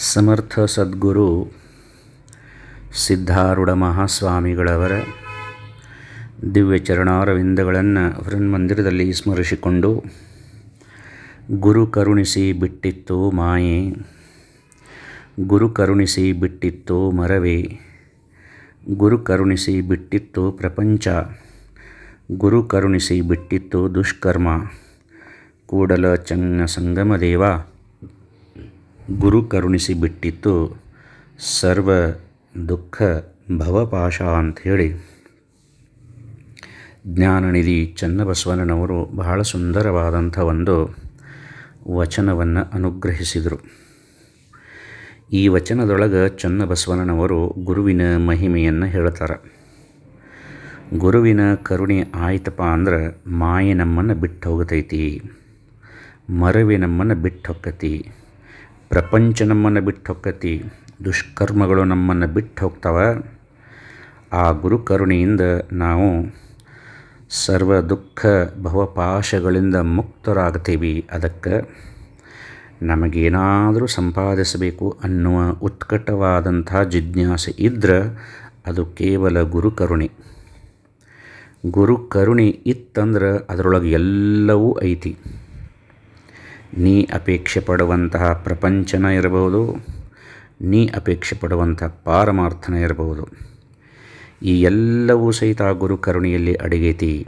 ಸಮರ್ಥ ಸದ್ಗುರು ಸಿದ್ಧಾರೂಢ ಮಹಾಸ್ವಾಮಿಗಳವರ ದಿವ್ಯ ಚರಣಾರವಿಂದಗಳನ್ನು ಮಂದಿರದಲ್ಲಿ ಸ್ಮರಿಸಿಕೊಂಡು ಗುರು ಕರುಣಿಸಿ ಬಿಟ್ಟಿತ್ತು ಮಾಯೆ, ಗುರು ಕರುಣಿಸಿ ಬಿಟ್ಟಿತ್ತು ಮರವೇ, ಗುರು ಕರುಣಿಸಿ ಬಿಟ್ಟಿತ್ತು ಪ್ರಪಂಚ, ಗುರು ಕರುಣಿಸಿ ಬಿಟ್ಟಿತ್ತು ದುಷ್ಕರ್ಮ, ಕೂಡಲ ಚನ್ನ ಸಂಗಮ ದೇವ. ಗುರು ಕರುಣಿಸಿ ಬಿಟ್ಟಿತ್ತು ಸರ್ವ ದುಃಖ ಭವಪಾಶ ಅಂಥೇಳಿ. ಜ್ಞಾನನಿಧಿ ಚನ್ನಬಸವಣ್ಣನವರು ಬಹಳ ಸುಂದರವಾದಂಥ ಒಂದು ವಚನವನ್ನು ಅನುಗ್ರಹಿಸಿದರು. ಈ ವಚನದೊಳಗೆ ಚನ್ನಬಸವಣ್ಣನವರು ಗುರುವಿನ ಮಹಿಮೆಯನ್ನು ಹೇಳ್ತಾರೆ. ಗುರುವಿನ ಕರುಣೆ ಆಯ್ತಪ್ಪ ಅಂದ್ರೆ ಮಾಯೆ ನಮ್ಮನ್ನು ಬಿಟ್ಟು ಹೋಗತೈತಿ, ಮರವಿ ನಮ್ಮನ್ನು ಬಿಟ್ಟು ಹೊಕ್ಕತಿ ಪ್ರಪಂಚ ನಮ್ಮನ್ನು ಬಿಟ್ಟು ಹೊಕ್ಕತಿ, ದುಷ್ಕರ್ಮಗಳು ನಮ್ಮನ್ನು ಬಿಟ್ಟು ಹೋಗ್ತವೆ. ಆ ಗುರುಕರುಣೆಯಿಂದ ನಾವು ಸರ್ವ ದುಃಖ ಭವಪಾಶಗಳಿಂದ ಮುಕ್ತರಾಗ್ತೀವಿ. ಅದಕ್ಕೆ ನಮಗೇನಾದರೂ ಸಂಪಾದಿಸಬೇಕು ಅನ್ನುವ ಉತ್ಕಟವಾದಂಥ ಜಿಜ್ಞಾಸೆ ಇದ್ದರೆ ಅದು ಕೇವಲ ಗುರುಕರುಣೆ. ಗುರುಕರುಣೆ ಗುರು ಇತ್ತಂದ್ರೆ ಅದರೊಳಗೆ ಎಲ್ಲವೂ ಐತಿ. ನೀ ಅಪೇಕ್ಷೆ ಪಡುವಂತಹ ಪ್ರಪಂಚನ ಇರಬಹುದು, ನೀ ಅಪೇಕ್ಷೆ ಪಡುವಂಥ ಪಾರಮಾರ್ಥನ ಇರಬಹುದು. ಈ ಎಲ್ಲವೂ ಸಹಿತ ಗುರು ಕರುಣೆಯಲ್ಲಿ ಅಡಗೈತಿ.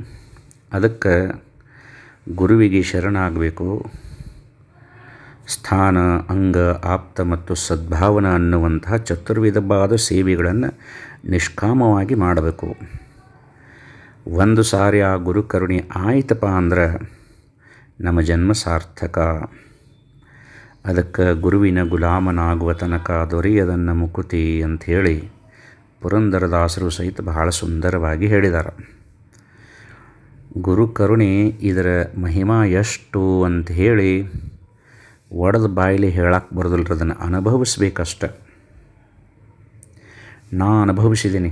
ಅದಕ್ಕೆ ಗುರುವಿಗೆ ಶರಣಾಗಬೇಕು. ಸ್ಥಾನ, ಅಂಗ, ಆಪ್ತ ಮತ್ತು ಸದ್ಭಾವನ ಅನ್ನುವಂತಹ ಚತುರ್ವಿಧವಾದ ಸೇವೆಗಳನ್ನು ನಿಷ್ಕಾಮವಾಗಿ ಮಾಡಬೇಕು. ಒಂದು ಸಾರಿ ಆ ಗುರು ಆಯಿತಪ್ಪ ಆಯ್ತಪ್ಪ ಅಂದ್ರೆ ನಮ್ಮ ಜನ್ಮ ಸಾರ್ಥಕ. ಅದಕ್ಕೆ ಗುರುವಿನ ಗುಲಾಮನಾಗುವ ತನಕ ದೊರೆಯದನ್ನ ಮುಕುತಿ ಅಂಥೇಳಿ ಪುರಂದರದಾಸರು ಸಹಿತ ಬಹಳ ಸುಂದರವಾಗಿ ಹೇಳಿದ್ದಾರೆ ಗುರು ಕರುಣೆ ಇದರ ಮಹಿಮಾ ಎಷ್ಟು ಅಂತ ಹೇಳಿ ಒಡೆದ ಬಾಯಿಲಿ ಹೇಳಕ್ಕೆ ಬರೋದಿಲ್ಲ ಅದನ್ನು ಅನುಭವಿಸ್ಬೇಕಷ್ಟ. ನಾ ಅನುಭವಿಸಿದ್ದೀನಿ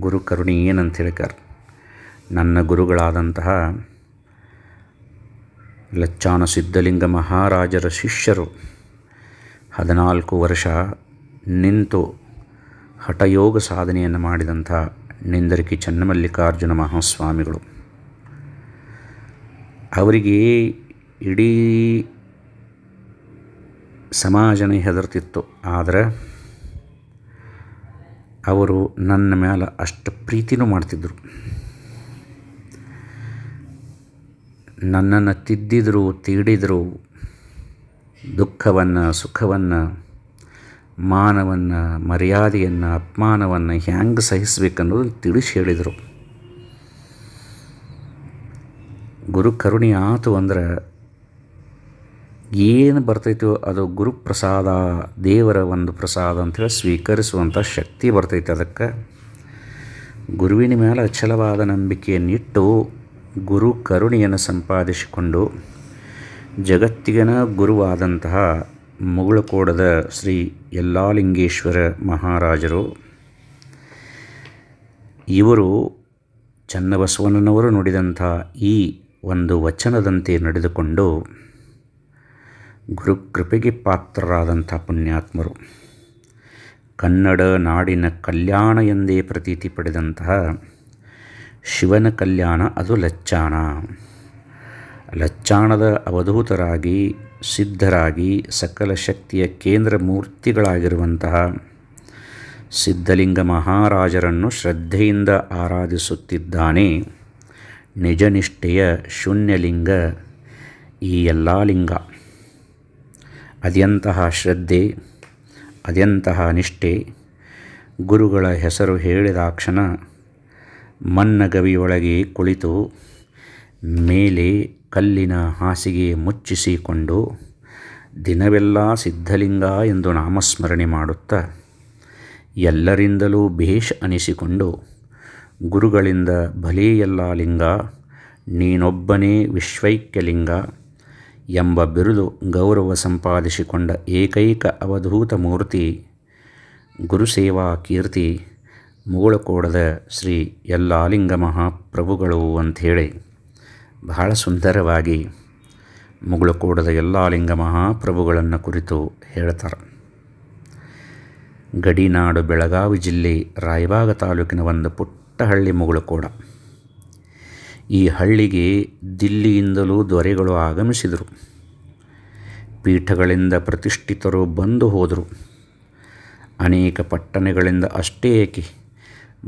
ಗುರು ಕರುಣೆ ಏನಂತ ಹೇಳಿಕಾರ ನನ್ನ ಗುರುಗಳಾದಂತಹ ಲಚ್ಚಾನ ಸಿದ್ಧಲಿಂಗ ಮಹಾರಾಜರ ಶಿಷ್ಯರು ಹದಿನಾಲ್ಕು ವರ್ಷ ನಿಂತು ಹಠಯೋಗ ಸಾಧನೆಯನ್ನು ಮಾಡಿದಂಥ ನಿಂದರಿಕಿ ಚನ್ನಮಲ್ಲಿಕಾರ್ಜುನ ಮಹಾಸ್ವಾಮಿಗಳು. ಅವರಿಗೆ ಇಡೀ ಸಮಾಜನೇ ಹೆದರ್ತಿತ್ತು. ಆದರೆ ಅವರು ನನ್ನ ಮೇಲೆ ಅಷ್ಟು ಪ್ರೀತಿನೂ ಮಾಡ್ತಿದ್ದರು ನನ್ನನ್ನು ತಿದ್ದಿದ್ರು, ತೀಡಿದರು, ದುಃಖವನ್ನು, ಸುಖವನ್ನು, ಮಾನವನ್ನು, ಮರ್ಯಾದೆಯನ್ನು, ಅಪಮಾನವನ್ನು ಹ್ಯಾಂಗೆ ಸಹಿಸಬೇಕನ್ನೋದು ತಿಳಿಸಿ ಹೇಳಿದರು. ಗುರು ಕರುಣೆ ಆತು ಅಂದ್ರೆ ಏನು ಬರ್ತೈತೋ ಅದು ಗುರುಪ್ರಸಾದ, ದೇವರ ಒಂದು ಪ್ರಸಾದ ಅಂಥೇಳಿ ಸ್ವೀಕರಿಸುವಂಥ ಶಕ್ತಿ ಬರ್ತೈತೆ ಅದಕ್ಕೆ. ಗುರುವಿನ ಮೇಲೆ ಅಚಲವಾದ ನಂಬಿಕೆಯನ್ನಿಟ್ಟು ಗುರು ಕರುಣೆಯನ್ನು ಸಂಪಾದಿಸಿಕೊಂಡು ಜಗತ್ತಿಗನ ಗುರುವಾದಂತಹ ಮುಗುಳಕೋಡದ ಶ್ರೀ ಯಲ್ಲಾಲಿಂಗೇಶ್ವರ ಮಹಾರಾಜರು, ಇವರು ಚನ್ನಬಸವಣ್ಣನವರು ನುಡಿದಂಥ ಈ ಒಂದು ವಚನದಂತೆ ನಡೆದುಕೊಂಡು ಗುರುಕೃಪೆಗೆ ಪಾತ್ರರಾದಂಥ ಪುಣ್ಯಾತ್ಮರು. ಕನ್ನಡ ನಾಡಿನ ಕಲ್ಯಾಣ ಎಂದೇ ಪ್ರತೀತಿ ಪಡೆದಂತಹ ಶಿವನ ಕಲ್ಯಾಣ ಅದು ಲಚ್ಚಾಣ. ಲಚ್ಚಾಣದ ಅವಧೂತರಾಗಿ, ಸಿದ್ಧರಾಗಿ, ಸಕಲ ಶಕ್ತಿಯ ಕೇಂದ್ರ ಮೂರ್ತಿಗಳಾಗಿರುವಂತಹ ಸಿದ್ಧಲಿಂಗ ಮಹಾರಾಜರನ್ನು ಶ್ರದ್ಧೆಯಿಂದ ಆರಾಧಿಸುತ್ತಿದ್ದಾನೆ ನಿಜನಿಷ್ಠೆಯ ಶೂನ್ಯಲಿಂಗ ಈ ಎಲ್ಲ ಲಿಂಗ. ಅದೆಂತಹ ಶ್ರದ್ಧೆ ಅದೆಂತಹ ನಿಷ್ಠೆ, ಗುರುಗಳ ಹೆಸರು ಹೇಳಿದಾಕ್ಷಣ ಮನ್ನಗವಿಯೊಳಗೆ ಕುಳಿತು ಮೇಲೆ ಕಲ್ಲಿನ ಹಾಸಿಗೆ ಮುಚ್ಚಿಸಿಕೊಂಡು ದಿನವೆಲ್ಲ ಸಿದ್ಧಲಿಂಗ ಎಂದು ನಾಮಸ್ಮರಣೆ ಮಾಡುತ್ತಾ ಎಲ್ಲರಿಂದಲೂ ಭೇಷ್ ಅನಿಸಿಕೊಂಡು, ಗುರುಗಳಿಂದ ಭಲೇ ಎಲ್ಲ ಲಿಂಗ, ನೀನೊಬ್ಬನೇ ವಿಶ್ವೈಕ್ಯಲಿಂಗ ಎಂಬ ಬಿರುದು ಗೌರವ ಸಂಪಾದಿಸಿಕೊಂಡ ಏಕೈಕ ಅವಧೂತ ಮೂರ್ತಿ, ಗುರುಸೇವಾ ಕೀರ್ತಿ ಮುಗುಳಕೋಡದ ಶ್ರೀ ಯಲ್ಲಾಲಿಂಗ ಮಹಾಪ್ರಭುಗಳು ಅಂಥೇಳಿ ಬಹಳ ಸುಂದರವಾಗಿ ಮುಗುಳಕೋಡದ ಯಲ್ಲಾಲಿಂಗ ಮಹಾಪ್ರಭುಗಳನ್ನು ಕುರಿತು ಹೇಳ್ತಾರೆ. ಗಡಿನಾಡು ಬೆಳಗಾವಿ ಜಿಲ್ಲೆ ರಾಯಬಾಗ ತಾಲೂಕಿನ ಒಂದು ಪುಟ್ಟ ಹಳ್ಳಿ ಮುಗುಳುಕೋಡ. ಈ ಹಳ್ಳಿಗೆ ದಿಲ್ಲಿಯಿಂದಲೂ ದೊರೆಗಳು ಆಗಮಿಸಿದರು. ಪೀಠಗಳಿಂದ ಪ್ರತಿಷ್ಠಿತರು ಬಂದು ಹೋದರು. ಅನೇಕ ಪಟ್ಟಣಗಳಿಂದ ಅಷ್ಟೇ ಏಕೆ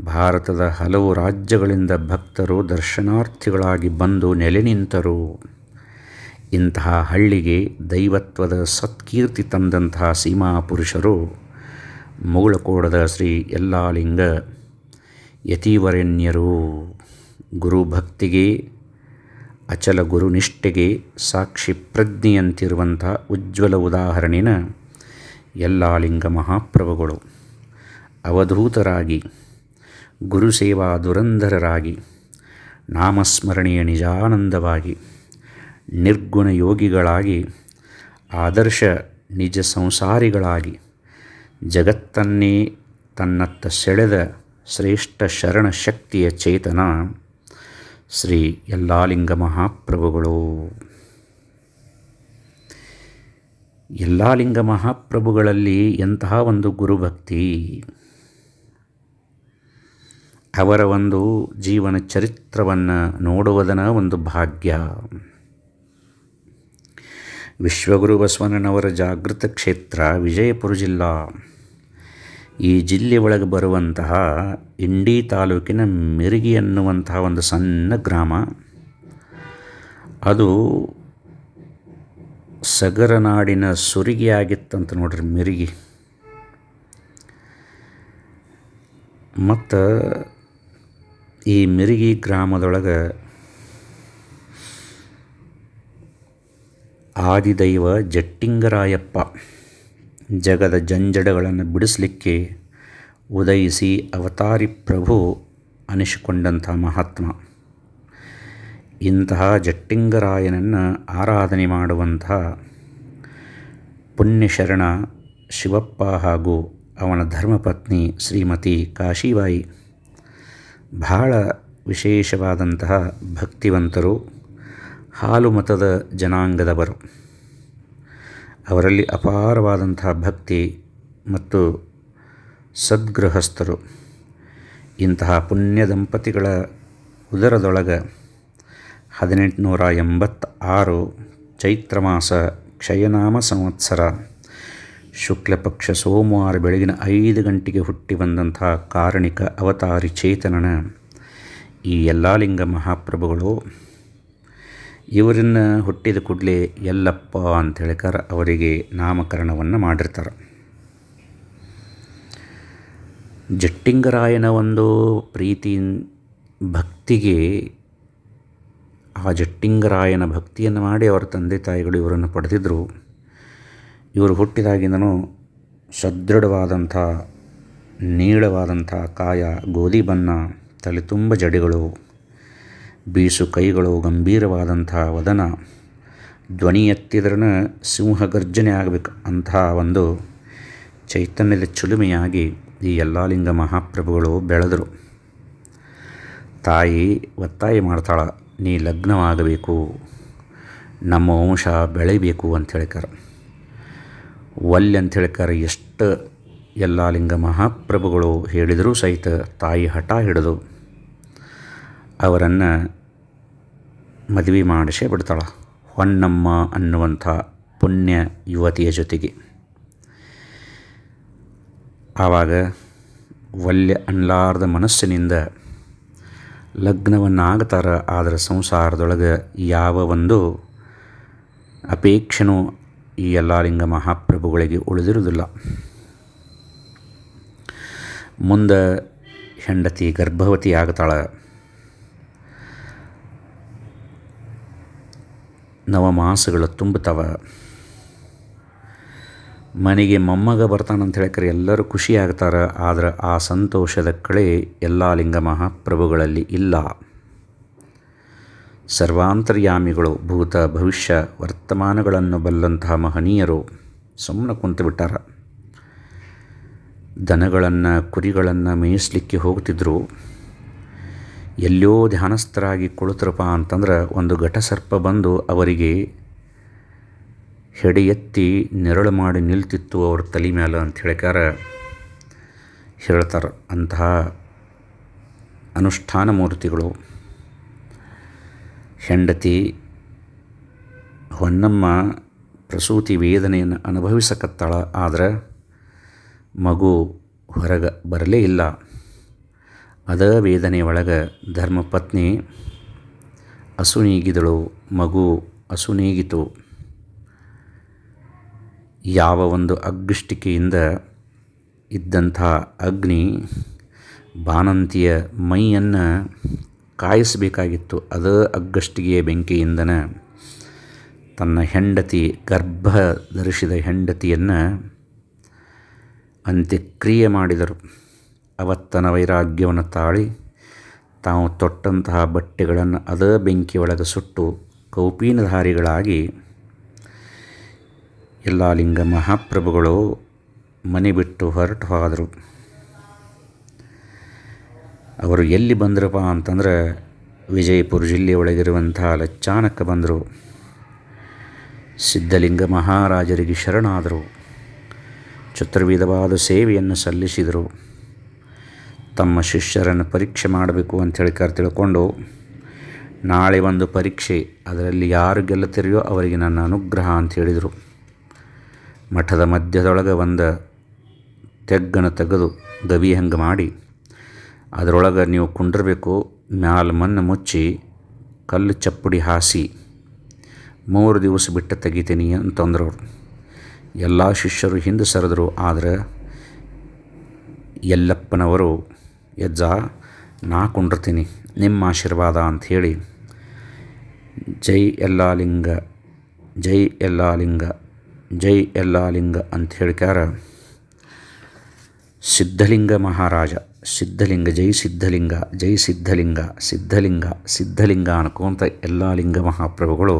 ಭಾರತದ ಹಲವು ರಾಜ್ಯಗಳಿಂದ ಭಕ್ತರು ದರ್ಶನಾರ್ಥಿಗಳಾಗಿ ಬಂದು ನೆಲೆ ನಿಂತರು. ಇಂತಹ ಹಳ್ಳಿಗೆ ದೈವತ್ವದ ಸತ್ಕೀರ್ತಿ ತಂದಂತಹ ಸೀಮಾ ಪುರುಷರು ಮುಗುಳಕೋಡದ ಶ್ರೀ ಯಲ್ಲಾಲಿಂಗ ಯತೀವರೆಣ್ಯರು. ಗುರುಭಕ್ತಿಗೆ ಅಚಲ ಗುರುನಿಷ್ಠೆಗೆ ಸಾಕ್ಷಿ ಪ್ರಜ್ಞೆಯಂತಿರುವಂಥ ಉಜ್ವಲ ಉದಾಹರಣೆನ ಯಲ್ಲಾಲಿಂಗ ಮಹಾಪ್ರಭುಗಳು ಅವಧೂತರಾಗಿ ಗುರುಸೇವಾ ದುರಂಧರರಾಗಿ, ನಾಮಸ್ಮರಣೆಯ ನಿಜಾನಂದವಾಗಿ, ನಿರ್ಗುಣ ಯೋಗಿಗಳಾಗಿ, ಆದರ್ಶ ನಿಜ ಸಂಸಾರಿಗಳಾಗಿ, ಜಗತ್ತನ್ನೇ ತನ್ನತ್ತ ಸೆಳೆದ ಶ್ರೇಷ್ಠ ಶರಣ ಶಕ್ತಿಯ ಚೇತನ ಶ್ರೀ ಎಲ್ಲಾಲಿಂಗ ಮಹಾಪ್ರಭುಗಳು. ಎಲ್ಲಾಲಿಂಗ ಮಹಾಪ್ರಭುಗಳಲ್ಲಿ ಎಂತಹ ಒಂದು ಗುರುಭಕ್ತಿ? ಅವರ ಒಂದು ಜೀವನ ಚರಿತ್ರವನ್ನು ನೋಡುವುದನ ಒಂದು ಭಾಗ್ಯ. ವಿಶ್ವಗುರು ಬಸವಣ್ಣನವರ ಜಾಗೃತ ಕ್ಷೇತ್ರ, ವಿಜಯಪುರ ಜಿಲ್ಲಾ. ಈ ಜಿಲ್ಲೆ ಒಳಗೆ ಬರುವಂತಹ ಇಂಡಿ ತಾಲೂಕಿನ ಮಿರಿಗಿ ಅನ್ನುವಂತಹ ಒಂದು ಸಣ್ಣ ಗ್ರಾಮ. ಅದು ಸಗರನಾಡಿನ ಸುರಿಗೆಯಾಗಿತ್ತಂತ ನೋಡ್ರಿ ಮಿರಿಗಿ. ಮತ್ತು ಈ ಮಿರಿಗಿ ಗ್ರಾಮದೊಳಗೆ ಆದಿದೈವ ಜಟ್ಟಿಂಗರಾಯಪ್ಪ ಜಗದ ಜಂಜಡಗಳನ್ನು ಬಿಡಿಸಲಿಕ್ಕೆ ಉದಯಿಸಿ ಅವತಾರಿ ಪ್ರಭು ಅನಿಸಿಕೊಂಡಂಥ ಮಹಾತ್ಮ. ಇಂತಹ ಜಟ್ಟಿಂಗರಾಯನನ್ನು ಆರಾಧನೆ ಮಾಡುವಂತಹ ಪುಣ್ಯಶರಣ ಶಿವಪ್ಪ ಹಾಗೂ ಅವನ ಧರ್ಮಪತ್ನಿ ಶ್ರೀಮತಿ ಕಾಶಿಬಾಯಿ ಬಹಳ ವಿಶೇಷವಾದಂತಹ ಭಕ್ತಿವಂತರು ಹಾಲು ಮತದ ಜನಾಂಗದವರು. ಅವರಲ್ಲಿ ಅಪಾರವಾದಂತಹ ಭಕ್ತಿ ಮತ್ತು ಸದ್ಗೃಹಸ್ಥರು. ಇಂತಹ ಪುಣ್ಯ ದಂಪತಿಗಳ ಉದರದೊಳಗೆ ಹದಿನೆಂಟುನೂರ ಎಂಬತ್ತಾರು ಚೈತ್ರ ಮಾಸ ಕ್ಷಯನಾಮ ಸಂವತ್ಸರ ಶುಕ್ಲಪಕ್ಷ ಸೋಮವಾರ ಬೆಳಗಿನ ಐದು ಗಂಟೆಗೆ ಹುಟ್ಟಿ ಬಂದಂತಹ ಕಾರಣಿಕ ಅವತಾರಿ ಚೇತನನ, ಈ ಎಲ್ಲ ಯಲ್ಲಾಲಿಂಗ ಮಹಾಪ್ರಭುಗಳು, ಇವರನ್ನು ಹುಟ್ಟಿದ ಕೂಡಲೇ ಎಲ್ಲಪ್ಪ ಅಂತ ಹೇಳಿಕಾರ ಅವರಿಗೆ ನಾಮಕರಣವನ್ನು ಮಾಡಿರ್ತಾರೆ. ಜಟ್ಟಿಂಗರಾಯನ ಒಂದು ಪ್ರೀತಿ, ಭಕ್ತಿಗೆ ಆ ಜಟ್ಟಿಂಗರಾಯನ ಭಕ್ತಿಯನ್ನು ಮಾಡಿ ಅವರ ತಂದೆ ತಾಯಿಗಳು ಇವರನ್ನು ಪಡೆದಿದ್ದರು ಇವರು ಹುಟ್ಟಿದಾಗಿಂದನೂ ಸದೃಢವಾದಂಥ, ನೀಳವಾದಂಥ ಕಾಯ, ಗೋಧಿ ಬಣ್ಣ, ತಲೆ ತುಂಬ ಜಡೆಗಳು, ಬೀಸು ಕೈಗಳು, ಗಂಭೀರವಾದಂಥ ವದನ, ಧ್ವನಿ ಎತ್ತಿದ್ರನ ಸಿಂಹ ಗರ್ಜನೆ ಆಗಬೇಕು ಅಂತಹ ಒಂದು ಚೈತನ್ಯದ ಚುಲುಮೆಯಾಗಿ ಈ ಎಲ್ಲ ಲಿಂಗ ಮಹಾಪ್ರಭುಗಳು ಬೆಳೆದರು. ತಾಯಿ ಒತ್ತಾಯ ಮಾಡ್ತಾಳೆ, ನೀ ಲಗ್ನವಾಗಬೇಕು, ನಮ್ಮ ವಂಶ ಬೆಳಿಬೇಕು ಅಂತ ಒಲ್ಲೆ ಅಂತ ಹೇಳ್ಕಾರೆ ಎಷ್ಟು ಯಲ್ಲಾಲಿಂಗ ಮಹಾಪ್ರಭುಗಳು ಹೇಳಿದರೂ ಸಹಿತ ತಾಯಿ ಹಠ ಹಿಡಿದು ಅವರನ್ನು ಮದುವೆ ಮಾಡಿಸೇ ಬಿಡ್ತಾಳೆ. ಹೊನ್ನಮ್ಮ ಅನ್ನುವಂಥ ಪುಣ್ಯ ಯುವತಿಯ ಜೊತೆಗೆ. ಆವಾಗ ವಲ್ಯ ಅನ್ಲಾರ್ದ ಮನಸ್ಸಿನಿಂದ ಲಗ್ನವನ್ನು ಆಗ್ತಾರ ಆದರೆ ಸಂಸಾರದೊಳಗೆ ಯಾವ ಒಂದು ಅಪೇಕ್ಷೆನೂ ಈ ಎಲ್ಲ ಯಲ್ಲಾಲಿಂಗ ಮಹಾಪ್ರಭುಗಳಿಗೆ ಉಳಿದಿರುವುದಿಲ್ಲ. ಮುಂದೆ ಹೆಂಡತಿ ಗರ್ಭವತಿ ಆಗ್ತಾಳೆ. ನವಮಾಸಗಳು ತುಂಬುತ್ತವ. ಮನೆಗೆ ಮೊಮ್ಮಗ ಬರ್ತಾನಂತ ಹೇಳಿಕರೆ ಎಲ್ಲರೂ ಖುಷಿ ಆಗ್ತಾರೆ ಆದರೆ ಆ ಸಂತೋಷದ ಕಳೆ ಎಲ್ಲ ಲಿಂಗ ಮಹಾಪ್ರಭುಗಳಲ್ಲಿ ಇಲ್ಲ. ಸರ್ವಾಂತರ್ಯಾಮಿಗಳು ಭೂತ ಭವಿಷ್ಯ ವರ್ತಮಾನಗಳನ್ನು ಬಲ್ಲಂತಹ ಮಹನೀಯರು ಸುಮ್ಮನೆ ಕುಂತು ಬಿಟ್ಟಾರ. ದನಗಳನ್ನು, ಕುರಿಗಳನ್ನು ಮೇಯಿಸ್ಲಿಕ್ಕೆ ಹೋಗ್ತಿದ್ರು ಎಲ್ಲೋ ಧ್ಯಾನಸ್ಥರಾಗಿ ಕುಳಿತರಪ್ಪ ಅಂತಂದ್ರೆ ಒಂದು ಘಟಸರ್ಪ ಬಂದು ಅವರಿಗೆ ಹೆಡೆ ಎತ್ತಿ ನೆರಳು ಮಾಡಿ ನಿಲ್ತಿತ್ತು ಅವ್ರ ತಲೆ ಮೇಲೆ ಅಂತ ಹೇಳಿಕಾರ ಹೇಳ್ತಾರೆ ಅಂತಹ ಅನುಷ್ಠಾನ ಮೂರ್ತಿಗಳು. ಹೆಂಡತಿ ಹೊನ್ನಮ್ಮ ಪ್ರಸೂತಿ ವೇದನೆಯನ್ನು ಅನುಭವಿಸಕತ್ತಾಳ, ಆದರೆ ಮಗು ಹೊರಗೆ ಬರಲೇ ಇಲ್ಲ. ಅದ ವೇದನೆ ಒಳಗೆ ಧರ್ಮಪತ್ನಿ ಅಸುನೀಗಿದಳು, ಮಗು ಅಸುನೀಗಿತು. ಯಾವ ಒಂದು ಅಗ್ಗಿಷ್ಟಿಕೆಯಿಂದ ಇದ್ದಂಥ ಅಗ್ನಿ ಬಾನಂತಿಯ ಮೈಯನ್ನು ಕಾಯಿಸಬೇಕಾಗಿತ್ತು. ಅದ ಅಗ್ಗಷ್ಟಿಗೆಯ ಬೆಂಕಿಯಿಂದನ ತನ್ನ ಹೆಂಡತಿ ಗರ್ಭ ಧರಿಸಿದ ಹೆಂಡತಿಯನ್ನು ಅಂತ್ಯಕ್ರಿಯೆ ಮಾಡಿದರು. ಅವತ್ತನ ವೈರಾಗ್ಯವನ್ನು ತಾಳಿ ತಾವು ತೊಟ್ಟಂತಹ ಬಟ್ಟೆಗಳನ್ನು ಅದ ಬೆಂಕಿಯೊಳಗೆ ಸುಟ್ಟು ಕೌಪೀನಧಾರಿಗಳಾಗಿ ಎಲ್ಲ ಲಿಂಗ ಮಹಾಪ್ರಭುಗಳು ಮನೆ ಬಿಟ್ಟು ಹೊರಟು ಹೋದರು. ಅವರು ಎಲ್ಲಿ ಬಂದ್ರಪ್ಪ ಅಂತಂದ್ರೆ ವಿಜಯಪುರ ಜಿಲ್ಲೆ ಒಳಗಿರುವಂಥ ಲಚ್ಚಾನಕ್ಕೆ ಬಂದರು. ಸಿದ್ಧಲಿಂಗ ಮಹಾರಾಜರಿಗೆ ಶರಣಾದರು. ಚತುರ್ವಿಧವಾದ ಸೇವೆಯನ್ನು ಸಲ್ಲಿಸಿದರು. ತಮ್ಮ ಶಿಷ್ಯರನ್ನು ಪರೀಕ್ಷೆ ಮಾಡಬೇಕು ಅಂಥೇಳಿ ಕರ್ ತಿಳ್ಕೊಂಡು, ನಾಳೆ ಒಂದು ಪರೀಕ್ಷೆ, ಅದರಲ್ಲಿ ಯಾರು ಗೆಲ್ಲುತ್ತಿರೆಯೋ ಅವರಿಗೆ ನನ್ನ ಅನುಗ್ರಹ ಅಂತ ಹೇಳಿದರು. ಮಠದ ಮಧ್ಯದೊಳಗೆ ಒಂದು ತೆಗ್ಗನ್ನು ತೆಗೆದು ಗವಿ ಹಂಗೆ ಮಾಡಿ ಅದರೊಳಗೆ ನೀವು ಕುಂಡಿರಬೇಕು, ಮ್ಯಾಲ ಮಣ್ಣು ಮುಚ್ಚಿ, ಕಲ್ಲು ಚಪ್ಪಡಿ ಹಾಸಿ, ಮೂರು ದಿವಸ ಬಿಟ್ಟು ತೆಗಿತೀನಿ ಅಂತಂದ್ರು ಅವರು. ಎಲ್ಲ ಶಿಷ್ಯರು ಹಿಂದೆ ಸರಿದ್ರು, ಆದರೆ ಯಲ್ಲಪ್ಪನವರು ಯಜ್ಜ ನಾ ಕುಂಡಿರ್ತೀನಿ, ನಿಮ್ಮ ಆಶೀರ್ವಾದ ಅಂಥೇಳಿ ಜೈ ಎಲ್ಲಾಲಿಂಗ ಜೈ ಎಲ್ಲಾಲಿಂಗ ಜೈ ಎಲ್ಲಾಲಿಂಗ ಅಂತ ಹೇಳ್ಕ್ಯಾರ, ಸಿದ್ಧಲಿಂಗ ಮಹಾರಾಜ. ಸಿದ್ಧಲಿಂಗ, ಜೈ ಸಿದ್ಧಲಿಂಗ ಜೈ ಸಿದ್ಧಲಿಂಗ ಸಿದ್ಧಲಿಂಗ ಸಿದ್ಧಲಿಂಗ ಅನ್ಕೊಂತ ಎಲ್ಲ ಲಿಂಗ ಮಹಾಪ್ರಭುಗಳು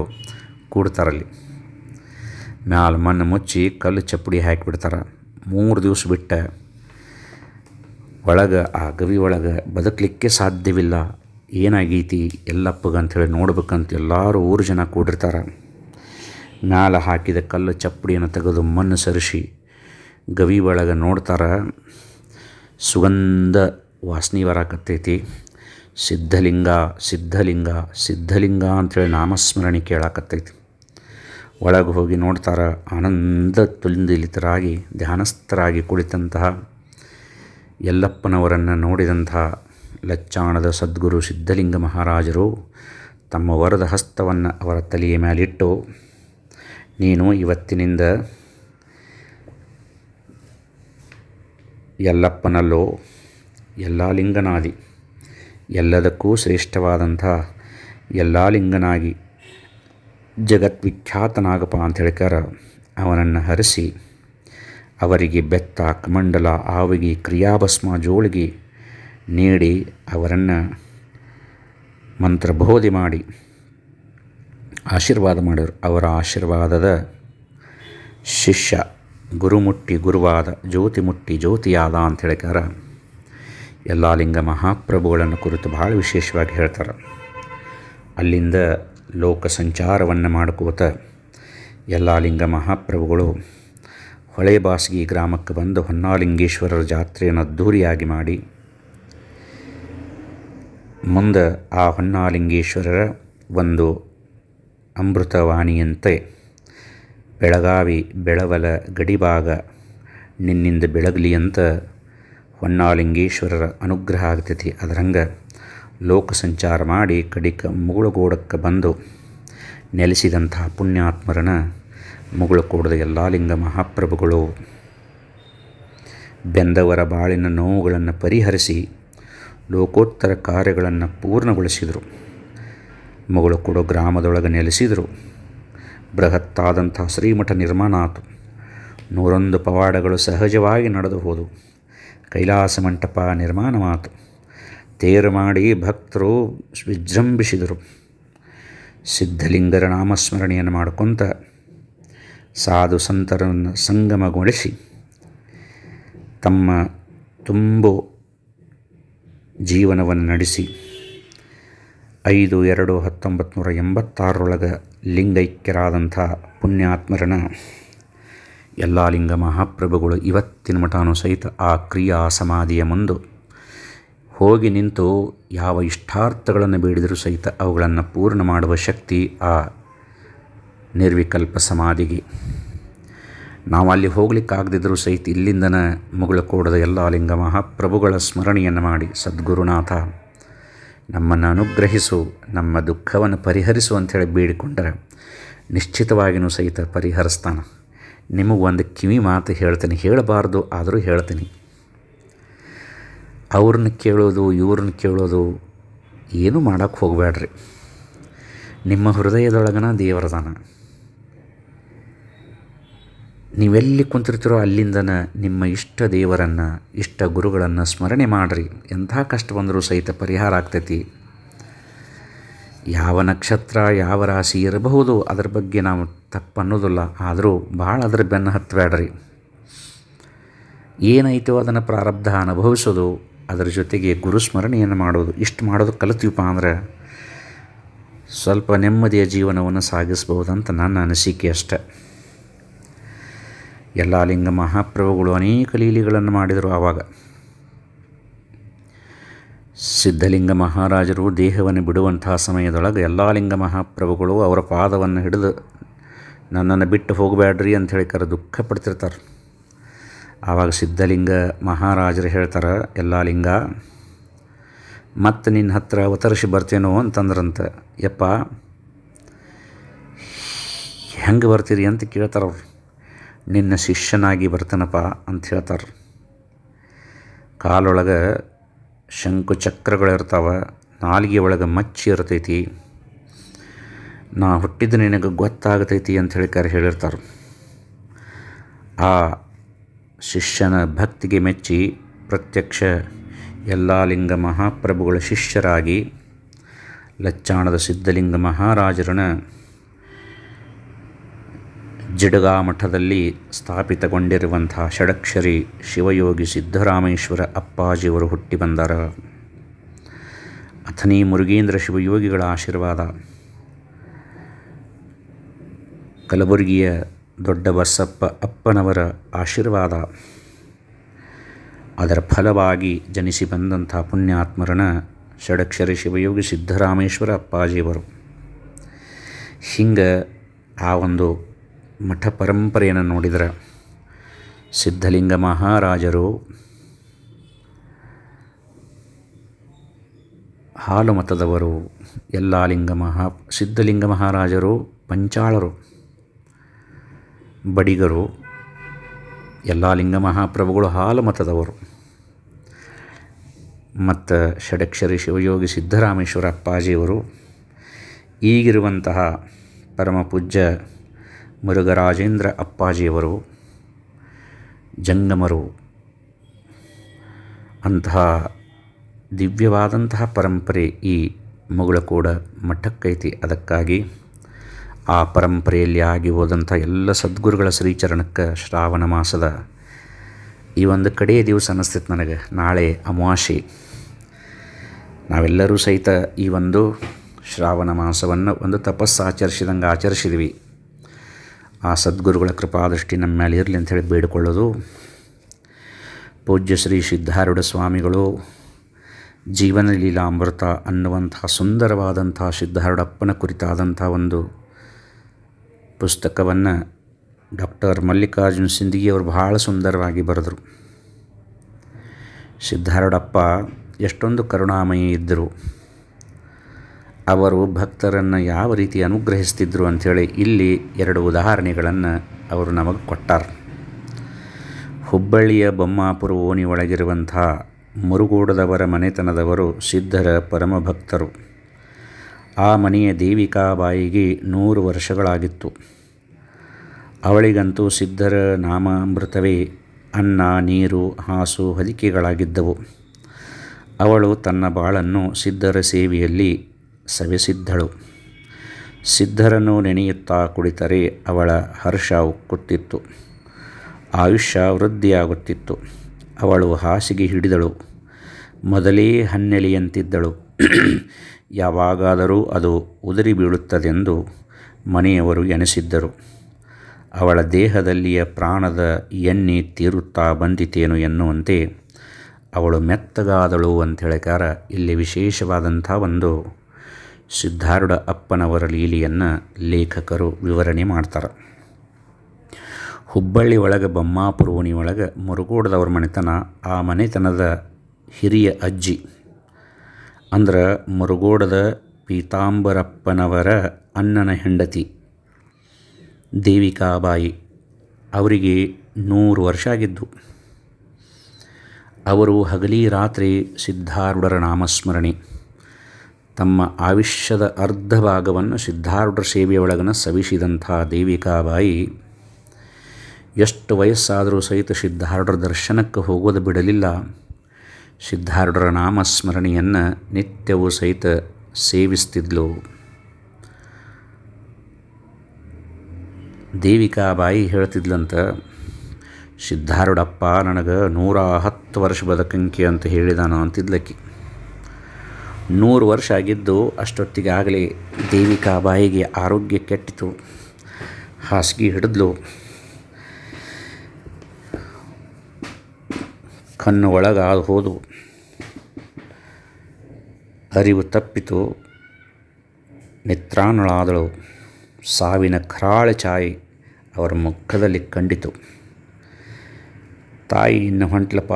ಕೂಡ್ತಾರಲ್ಲಿ. ಮ್ಯಾಲ ಮಣ್ಣು ಮುಚ್ಚಿ ಕಲ್ಲು ಚಪ್ಪಡಿ ಹಾಕಿಬಿಡ್ತಾರೆ. ಮೂರು ದಿವಸ ಬಿಟ್ಟ ಒಳಗೆ, ಆ ಗವಿ ಒಳಗೆ ಬದುಕಲಿಕ್ಕೆ ಸಾಧ್ಯವಿಲ್ಲ. ಏನಾಗೈತಿ ಎಲ್ಲಪ್ಪಗ ಅಂಥೇಳಿ ನೋಡ್ಬೇಕಂತ ಎಲ್ಲರೂ ಊರು ಜನ ಕೂಡಿರ್ತಾರೆ. ಮ್ಯಾಲ ಹಾಕಿದ ಕಲ್ಲು ಚಪ್ಪಡಿಯನ್ನು ತೆಗೆದು ಮಣ್ಣು ಸರಿಸಿ ಗವಿ ಒಳಗೆ ನೋಡ್ತಾರೆ. ಸುಗಂಧ ವಾಸನೆ ಬರಾಕತ್ತೈತಿ. ಸಿದ್ಧಲಿಂಗ ಸಿದ್ಧಲಿಂಗ ಸಿದ್ಧಲಿಂಗ ಅಂಥೇಳಿ ನಾಮಸ್ಮರಣೆ ಕೇಳಾಕತ್ತೈತಿ. ಒಳಗೆ ಹೋಗಿ ನೋಡ್ತಾರೆ ಆನಂದ ತುಲಿಂದಿಲಿತರಾಗಿ, ಧ್ಯಾನಸ್ಥರಾಗಿ ಕುಳಿತಂತಹ ಯಲ್ಲಪ್ಪನವರನ್ನು ನೋಡಿದಂತಹ ಲಚ್ಚಾಣದ ಸದ್ಗುರು ಸಿದ್ಧಲಿಂಗ ಮಹಾರಾಜರು ತಮ್ಮ ವರದ ಹಸ್ತವನ್ನು ಅವರ ತಲೆಯ ಮೇಲಿಟ್ಟು ನೀನು ಇವತ್ತಿನಿಂದ ಯಲ್ಲಪ್ಪನಲ್ಲೋ ಎಲ್ಲ ಲಿಂಗನಾದಿ, ಎಲ್ಲದಕ್ಕೂ ಶ್ರೇಷ್ಠವಾದಂಥ ಎಲ್ಲ ಲಿಂಗನಾಗಿ ಜಗದ್ವಿಖ್ಯಾತನಾಗಪ್ಪ ಅಂತ ಹೇಳಿಕಾರ ಅವನನ್ನು ಹರಿಸಿ, ಅವರಿಗೆ ಬೆತ್ತ, ಕಮಂಡಲ, ಆವಿಗೆ, ಕ್ರಿಯಾಭಸ್ಮ, ಜೋಳಿಗೆ ನೀಡಿ ಅವರನ್ನು ಮಂತ್ರಬೋಧಿ ಮಾಡಿ ಆಶೀರ್ವಾದ ಮಾಡಿದರು. ಅವರ ಆಶೀರ್ವಾದದ ಶಿಷ್ಯ. ಗುರುಮುಟ್ಟಿ ಗುರುವಾದ ಜ್ಯೋತಿ ಮುಟ್ಟಿ ಜ್ಯೋತಿಯಾದ ಅಂತ ಹೇಳ್ಕಾರ ಎಲ್ಲ ಲಿಂಗ ಮಹಾಪ್ರಭುಗಳನ್ನು ಕುರಿತು ಭಾಳ ವಿಶೇಷವಾಗಿ ಹೇಳ್ತಾರೆ. ಅಲ್ಲಿಂದ ಲೋಕ ಸಂಚಾರವನ್ನು ಮಾಡ್ಕೋತ ಎಲ್ಲ ಲಿಂಗ ಮಹಾಪ್ರಭುಗಳು ಹೊಳೆ ಬಾಸಗಿ ಗ್ರಾಮಕ್ಕೆ ಬಂದು ಹೊನ್ನಾಲಿಂಗೇಶ್ವರರ ಜಾತ್ರೆಯನ್ನು ಅದ್ಧೂರಿಯಾಗಿ ಮಾಡಿ, ಮುಂದೆ ಆ ಹೊನ್ನಾಲಿಂಗೇಶ್ವರರ ಒಂದು ಅಮೃತವಾಣಿಯಂತೆ ಬೆಳಗಾವಿ ಬೆಳವಲ ಗಡಿಭಾಗ ನಿನ್ನಿಂದ ಬೆಳಗಲಿ ಅಂತ ಹೊನ್ನಾಲಿಂಗೇಶ್ವರರ ಅನುಗ್ರಹ ಆಗ್ತೈತಿ. ಅದರಂಗೆ ಲೋಕ ಸಂಚಾರ ಮಾಡಿ ಕಡಿಕ ಮುಗುಳಗೋಡಕ್ಕೆ ಬಂದು ನೆಲೆಸಿದಂತಹ ಪುಣ್ಯಾತ್ಮರನ ಮುಗುಳುಕೋಡದ ಎಲ್ಲ ಲಿಂಗ ಮಹಾಪ್ರಭುಗಳು ಬೆಂದವರ ಬಾಳಿನ ನೋವುಗಳನ್ನು ಪರಿಹರಿಸಿ ಲೋಕೋತ್ತರ ಕಾರ್ಯಗಳನ್ನು ಪೂರ್ಣಗೊಳಿಸಿದರು. ಮುಗುಳುಕೋಡು ಗ್ರಾಮದೊಳಗೆ ನೆಲೆಸಿದರು. ಬೃಹತ್ತಾದಂಥ ಶ್ರೀಮಠ ನಿರ್ಮಾಣ ಆತು. ನೂರೊಂದು ಪವಾಡಗಳು ಸಹಜವಾಗಿ ನಡೆದು ಹೋದವು. ಕೈಲಾಸ ಮಂಟಪ ನಿರ್ಮಾಣವಾತು. ತೇರು ಮಾಡಿ ಭಕ್ತರು ವಿಜೃಂಭಿಸಿದರು. ಸಿದ್ಧಲಿಂಗರ ನಾಮಸ್ಮರಣೆಯನ್ನು ಮಾಡ್ಕೊತ ಸಾಧು ಸಂತರನ್ನು ಸಂಗಮಗೊಳಿಸಿ ತಮ್ಮ ತುಂಬು ಜೀವನವನ್ನು ನಡೆಸಿ ಐದು ಎರಡು ಹತ್ತೊಂಬತ್ತು ನೂರ ಎಂಬತ್ತಾರರೊಳಗೆ ಲಿಂಗೈಕ್ಯರಾದಂಥ ಪುಣ್ಯಾತ್ಮರನ ಎಲ್ಲ ಲಿಂಗ ಮಹಾಪ್ರಭುಗಳು ಇವತ್ತಿನ ಮಠನೂ ಸಹಿತ ಆ ಕ್ರಿಯಾ ಸಮಾಧಿಯ ಮುಂದೆ ಹೋಗಿ ನಿಂತು ಯಾವ ಇಷ್ಟಾರ್ಥಗಳನ್ನು ಬೇಡಿದರೂ ಸಹಿತ ಅವುಗಳನ್ನು ಪೂರ್ಣ ಮಾಡುವ ಶಕ್ತಿ ಆ ನಿರ್ವಿಕಲ್ಪ ಸಮಾಧಿಗೆ. ನಾವು ಅಲ್ಲಿ ಹೋಗ್ಲಿಕ್ಕಾಗದಿದ್ದರೂ ಸಹಿತ ಇಲ್ಲಿಂದನ ಮುಗುಳಕೋಡದ ಎಲ್ಲ ಲಿಂಗ ಮಹಾಪ್ರಭುಗಳ ಸ್ಮರಣೆಯನ್ನು ಮಾಡಿ ಸದ್ಗುರುನಾಥ ನಮ್ಮನ್ನು ಅನುಗ್ರಹಿಸು, ನಮ್ಮ ದುಃಖವನ್ನು ಪರಿಹರಿಸು ಅಂಥೇಳಿ ಬೇಡಿಕೊಂಡರೆ ನಿಶ್ಚಿತವಾಗಿಯೂ ಸಹಿತ ಪರಿಹರಿಸ್ತಾನೆ. ನಿಮಗೆ ಒಂದು ಕಿವಿ ಮಾತು ಹೇಳ್ತೀನಿ, ಹೇಳಬಾರ್ದು ಆದರೂ ಹೇಳ್ತೀನಿ. ಅವ್ರನ್ನ ಕೇಳೋದು, ಇವ್ರನ್ನ ಕೇಳೋದು ಏನೂ ಮಾಡೋಕ್ಕೆ ಹೋಗಬೇಡ್ರಿ. ನಿಮ್ಮ ಹೃದಯದೊಳಗನ ದೇವರದಾನ. ನೀವೆಲ್ಲಿ ಕುಂತಿರ್ತೀರೋ ಅಲ್ಲಿಂದನ ನಿಮ್ಮ ಇಷ್ಟ ದೇವರನ್ನು, ಇಷ್ಟ ಗುರುಗಳನ್ನು ಸ್ಮರಣೆ ಮಾಡಿರಿ. ಎಂಥ ಕಷ್ಟ ಬಂದರೂ ಸಹಿತ ಪರಿಹಾರ ಆಗ್ತೈತಿ. ಯಾವ ನಕ್ಷತ್ರ, ಯಾವ ರಾಶಿ ಇರಬಹುದು, ಅದರ ಬಗ್ಗೆ ನಾವು ತಪ್ಪು ಅನ್ನೋದಿಲ್ಲ ಆದರೂ ಭಾಳ ಅದ್ರ ಬೆನ್ನು ಹತ್ತಬೇಡ್ರಿ ಏನೈತೋ ಅದನ್ನು ಪ್ರಾರಬ್ಧ ಅನುಭವಿಸೋದು, ಅದರ ಜೊತೆಗೆ ಗುರುಸ್ಮರಣೆಯನ್ನು ಮಾಡೋದು. ಇಷ್ಟು ಮಾಡೋದು ಕಲಿತೀವಪ್ಪ ಅಂದ್ರೆ ಸ್ವಲ್ಪ ನೆಮ್ಮದಿಯ ಜೀವನವನ್ನು ಸಾಗಿಸ್ಬೋದಂತ ನನ್ನ ಅನಿಸಿಕೆ ಅಷ್ಟೆ. ಎಲ್ಲ ಲಿಂಗ ಮಹಾಪ್ರಭುಗಳು ಅನೇಕ ಲೀಲೆಗಳನ್ನು ಮಾಡಿದರು ಆವಾಗ. ಸಿದ್ಧಲಿಂಗ ಮಹಾರಾಜರು ದೇಹವನ್ನು ಬಿಡುವಂತಹ ಸಮಯದೊಳಗೆ ಎಲ್ಲ ಲಿಂಗ ಮಹಾಪ್ರಭುಗಳು ಅವರ ಪಾದವನ್ನು ಹಿಡಿದು ನನ್ನನ್ನು ಬಿಟ್ಟು ಹೋಗಬೇಡ್ರಿ ಅಂಥೇಳಿ ಕರೆ ದುಃಖ ಪಡ್ತಿರ್ತಾರೆ ಆವಾಗ ಸಿದ್ಧಲಿಂಗ ಮಹಾರಾಜರು ಹೇಳ್ತಾರೆ, ಎಲ್ಲ ಲಿಂಗ, ಮತ್ತು ನಿನ್ನ ಹತ್ರ ಅವತರಿಸಿ ಬರ್ತೇನೋ ಅಂತಂದ್ರಂತೆ. ಯಪ್ಪ, ಹೆಂಗೆ ಬರ್ತೀರಿ? ಅಂತ ಕೇಳ್ತಾರೆ ಅವ್ರು. ನಿನ್ನ ಶಿಷ್ಯನಾಗಿ ಬರ್ತನಪ್ಪ ಅಂತ ಹೇಳ್ತಾರೆ. ಕಾಲೊಳಗೆ ಶಂಕು ಚಕ್ರಗಳಿರ್ತಾವೆ, ನಾಲಿಗೆ ಒಳಗೆ ಮಚ್ಚಿ ಇರ್ತೈತಿ. ನಾ ಹುಟ್ಟಿದ ನಿನಗೆ ಗೊತ್ತಾಗತೈತಿ ಅಂತ ಹೇಳಿ ಕರೆ ಹೇಳಿರ್ತಾರೆ. ಆ ಶಿಷ್ಯನ ಭಕ್ತಿಗೆ ಮೆಚ್ಚಿ ಪ್ರತ್ಯಕ್ಷ ಎಲ್ಲ ಲಿಂಗ ಮಹಾಪ್ರಭುಗಳ ಶಿಷ್ಯರಾಗಿ ಲಚ್ಚಾಣದ ಸಿದ್ಧಲಿಂಗ ಮಹಾರಾಜರನ್ನ ಜಿಡಗಾ ಮಠದಲ್ಲಿ ಸ್ಥಾಪಿತಗೊಂಡಿರುವಂಥ ಷಡಕ್ಷರಿ ಶಿವಯೋಗಿ ಸಿದ್ದರಾಮೇಶ್ವರ ಅಪ್ಪಾಜಿಯವರು ಹುಟ್ಟಿ ಬಂದಾರ. ಅಥನಿ ಮುರುಗೇಂದ್ರ ಶಿವಯೋಗಿಗಳ ಆಶೀರ್ವಾದ. ಕಲಬುರಗಿಯ ದೊಡ್ಡ ಬಸಪ್ಪ ಅಪ್ಪನವರ ಆಶೀರ್ವಾದ. ಅದರ ಫಲವಾಗಿ ಜನಿಸಿ ಬಂದಂಥ ಪುಣ್ಯಾತ್ಮರನ ಷಡಕ್ಷರಿ ಶಿವಯೋಗಿ ಸಿದ್ದರಾಮೇಶ್ವರ ಅಪ್ಪಾಜಿಯವರು. ಹಿಂಗೆ ಆ ಒಂದು ಮಠ ಪರಂಪರೆಯನ್ನು ನೋಡಿದರೆ ಸಿದ್ಧಲಿಂಗ ಮಹಾರಾಜರು ಹಾಲು ಮತದವರು, ಎಲ್ಲ ಲಿಂಗ ಮಹಾ, ಸಿದ್ಧಲಿಂಗ ಮಹಾರಾಜರು, ಪಂಚಾಳರು, ಬಡಿಗರು, ಎಲ್ಲ ಲಿಂಗ ಮಹಾಪ್ರಭುಗಳು ಹಾಲು ಮತದವರು. ಮತ್ತು ಷಡಕ್ಷರಿ ಶಿವಯೋಗಿ ಸಿದ್ದರಾಮೇಶ್ವರ ಅಪ್ಪಾಜಿಯವರು ಈಗಿರುವಂತಹ ಪರಮ ಪೂಜ್ಯ ಮುರುಘರಾಜೇಂದ್ರ ಅಪ್ಪಾಜಿಯವರು, ಜಂಗಮರು, ಅಂತಹ ದಿವ್ಯವಾದಂತಹ ಪರಂಪರೆ ಈ ಮುಗುಳಕೋಡ ಮಠಕ್ಕೈತಿ. ಅದಕ್ಕಾಗಿ ಆ ಪರಂಪರೆಯಲ್ಲಿ ಆಗಿ ಹೋದಂಥ ಎಲ್ಲ ಸದ್ಗುರುಗಳ ಶ್ರೀಚರಣಕ್ಕೆ ಶ್ರಾವಣ ಮಾಸದ ಈ ಒಂದು ಕಡೆಯ ದಿವಸ ಅನ್ನಿಸ್ತಿತ್ತು ನನಗೆ. ನಾಳೆ ಅಮಾವಾಸ್ಯೆ. ನಾವೆಲ್ಲರೂ ಸಹಿತ ಈ ಒಂದು ಶ್ರಾವಣ ಮಾಸವನ್ನು ಒಂದು ತಪಸ್ಸು ಆಚರಿಸಿದಂಗೆ ಆಚರಿಸಿದ್ವಿ. ಆ ಸದ್ಗುರುಗಳ ಕೃಪಾದೃಷ್ಟಿ ನಮ್ಮ ಮೇಲೆ ಇರಲಿ ಅಂಥೇಳಿ ಬೇಡಿಕೊಳ್ಳೋದು. ಪೂಜ್ಯ ಶ್ರೀ ಸಿದ್ಧಾರೂಢ ಸ್ವಾಮಿಗಳು, ಜೀವನ ಲೀಲಾಮೃತ ಅನ್ನುವಂಥ ಸುಂದರವಾದಂಥ ಸಿದ್ಧಾರೂಢಪ್ಪನ ಕುರಿತಾದಂಥ ಒಂದು ಪುಸ್ತಕವನ್ನು ಡಾಕ್ಟರ್ ಮಲ್ಲಿಕಾರ್ಜುನ ಸಿಂದಗಿಯವರು ಬಹಳ ಸುಂದರವಾಗಿ ಬರೆದರು. ಸಿದ್ಧಾರೂಢಪ್ಪ ಎಷ್ಟೊಂದು ಕರುಣಾಮಯಿ ಇದ್ದರು. ಅವರು ಭಕ್ತರನ್ನು ಯಾವ ರೀತಿ ಅನುಗ್ರಹಿಸ್ತಿದ್ರು ಅಂಥೇಳಿ ಇಲ್ಲಿ ಎರಡು ಉದಾಹರಣೆಗಳನ್ನು ಅವರು ನಮಗೆ ಕೊಟ್ಟಾರ. ಹುಬ್ಬಳ್ಳಿಯ ಬೊಮ್ಮಾಪುರ ಓಣಿ ಒಳಗಿರುವಂಥ ಮುರುಗೋಡದವರ ಮನೆತನದವರು ಸಿದ್ಧರ ಪರಮ ಭಕ್ತರು. ಆ ಮನೆಯ ದೇವಿಕಾಬಾಯಿಗೆ ನೂರು ವರ್ಷಗಳಾಗಿತ್ತು. ಅವಳಿಗಂತೂ ಸಿದ್ಧರ ನಾಮಾಮೃತವೇ ಅನ್ನ, ನೀರು, ಹಾಸು, ಹೊದಿಕೆಗಳಾಗಿದ್ದವು. ಅವಳು ತನ್ನ ಬಾಳನ್ನು ಸಿದ್ಧರ ಸೇವೆಯಲ್ಲಿ ಸವೆಸಿದ್ದಳು ಸಿದ್ಧರನ್ನು ನೆನೆಯುತ್ತಾ ಕುಳಿತರೆ ಅವಳ ಹರ್ಷ ಉಕ್ಕುತ್ತಿತ್ತು ಆಯುಷ್ಯ ವೃದ್ಧಿಯಾಗುತ್ತಿತ್ತು. ಅವಳು ಹಾಸಿಗೆ ಹಿಡಿದಳು. ಮೊದಲೇ ಹನ್ನೆಲೆಯಂತಿದ್ದಳು. ಯಾವಾಗಾದರೂ ಅದು ಉದುರಿ ಬೀಳುತ್ತದೆಂದು ಮನೆಯವರು ಎನಿಸಿದ್ದರು ಅವಳ ದೇಹದಲ್ಲಿಯ ಪ್ರಾಣದ ಎಣ್ಣೆ ತೀರುತ್ತಾ ಬಂದಿತೇನು ಎನ್ನುವಂತೆ ಅವಳು ಮೆತ್ತಗಾದಳು ಅಂತ ಹೇಳಿಕಾರ ಇಲ್ಲಿ ವಿಶೇಷವಾದಂಥ ಒಂದು ಸಿದ್ಧಾರೂಢ ಅಪ್ಪನವರ ಲೀಲೆಯನ್ನು ಲೇಖಕರು ವಿವರಣೆ ಮಾಡ್ತಾರೆ. ಹುಬ್ಬಳ್ಳಿ ಒಳಗೆ, ಬೊಮ್ಮಾಪುರ ಓಣಿ ಒಳಗೆ, ಮುರುಗೋಡದವ್ರ ಮನೆತನ, ಆ ಮನೆತನದ ಹಿರಿಯ ಅಜ್ಜಿ. ಅಂದ್ರೆ ಮುರುಗೋಡದ ಪೀತಾಂಬರಪ್ಪನವರ ಅಣ್ಣನ ಹೆಂಡತಿ ದೇವಿಕಾಬಾಯಿ. ಅವರಿಗೆ ನೂರು ವರ್ಷ ಆಗಿದ್ದು. ಅವರು ಹಗಲಿ ರಾತ್ರಿ ಸಿದ್ಧಾರೂಢರ ನಾಮಸ್ಮರಣೆ. ತಮ್ಮ ಆವಿಷ್ಯದ ಅರ್ಧ ಭಾಗವನ್ನು ಸಿದ್ಧಾರೂಢ ಸೇವೆಯೊಳಗನ ಸವಿಸಿದಂಥ ದೇವಿಕಾಬಾಯಿ ಎಷ್ಟು ವಯಸ್ಸಾದರೂ ಸಹಿತ ಸಿದ್ಧಾರೂಢರ ದರ್ಶನಕ್ಕೆ ಹೋಗೋದು ಬಿಡಲಿಲ್ಲ. ಸಿದ್ಧಾರೂಢರ ನಾಮಸ್ಮರಣೆಯನ್ನು ನಿತ್ಯವೂ ಸಹಿತ ಸೇವಿಸ್ತಿದ್ಲು. ದೇವಿಕಾಬಾಯಿ ಹೇಳ್ತಿದ್ಲಂತ, ಸಿದ್ಧಾರೂಢಪ್ಪ, ನನಗೆ ನೂರ ಹತ್ತು ವರ್ಷ ಬದುಕಂಕಿ ಅಂತ ಹೇಳಿದಾನ ಅಂತಿದ್ಲಕ್ಕಿ. ನೂರು ವರ್ಷ ಆಗಿದ್ದು ಅಷ್ಟೊತ್ತಿಗೆ ದೇವಿಕಾ ಬಾಯಿಗೆ ಆರೋಗ್ಯ ಕೆಟ್ಟಿತು. ಹಾಸಿಗೆ ಹಿಡಿದ್ಲು. ಕಣ್ಣು ಒಳಗಾದ ಹೋದು. ಅರಿವು ತಪ್ಪಿತು. ನಿತ್ರಾಣಳಾದಳು ಸಾವಿನ ಖರಾಳ ಛಾಯೆ ಅವರ ಮುಖದಲ್ಲಿ ಕಂಡಿತು. ತಾಯಿ ಇನ್ನು ಹೊಂಟ್ಲಪ್ಪ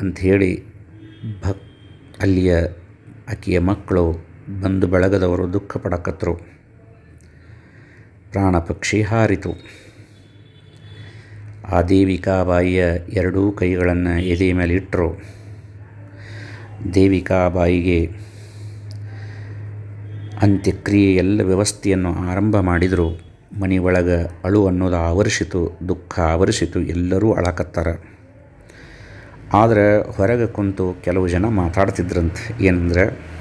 ಅಂಥೇಳಿ ಭಕ್ ಅಲ್ಲಿಯ ಆಕೆಯ ಮಕ್ಕಳು ಬಂಧು ಬಳಗದವರು ದುಃಖ ಪಡಕತ್ತರು ಪ್ರಾಣ ಪಕ್ಷಿ ಹಾರಿತು. ಆ ದೇವಿಕಾಬಾಯಿಯ ಎರಡೂ ಕೈಗಳನ್ನು ಎದೆ ಮೇಲೆ ಇಟ್ಟರು ದೇವಿಕಾಬಾಯಿಗೆ ಅಂತ್ಯಕ್ರಿಯೆ ಎಲ್ಲ ವ್ಯವಸ್ಥೆಯನ್ನು ಆರಂಭ ಮಾಡಿದರು. ಮನೆಯೊಳಗೆ ಅಳು ಅನ್ನೋದು ಆವರಿಸಿತು, ದುಃಖ ಆವರಿಸಿತು, ಎಲ್ಲರೂ ಅಳಕತ್ತಾರ. ಆದರೆ ಹೊರಗೆ ಕುಂತು ಕೆಲವು ಜನ ಮಾತಾಡ್ತಿದ್ರಂತೆ. ಏನಂದ್ರೆ,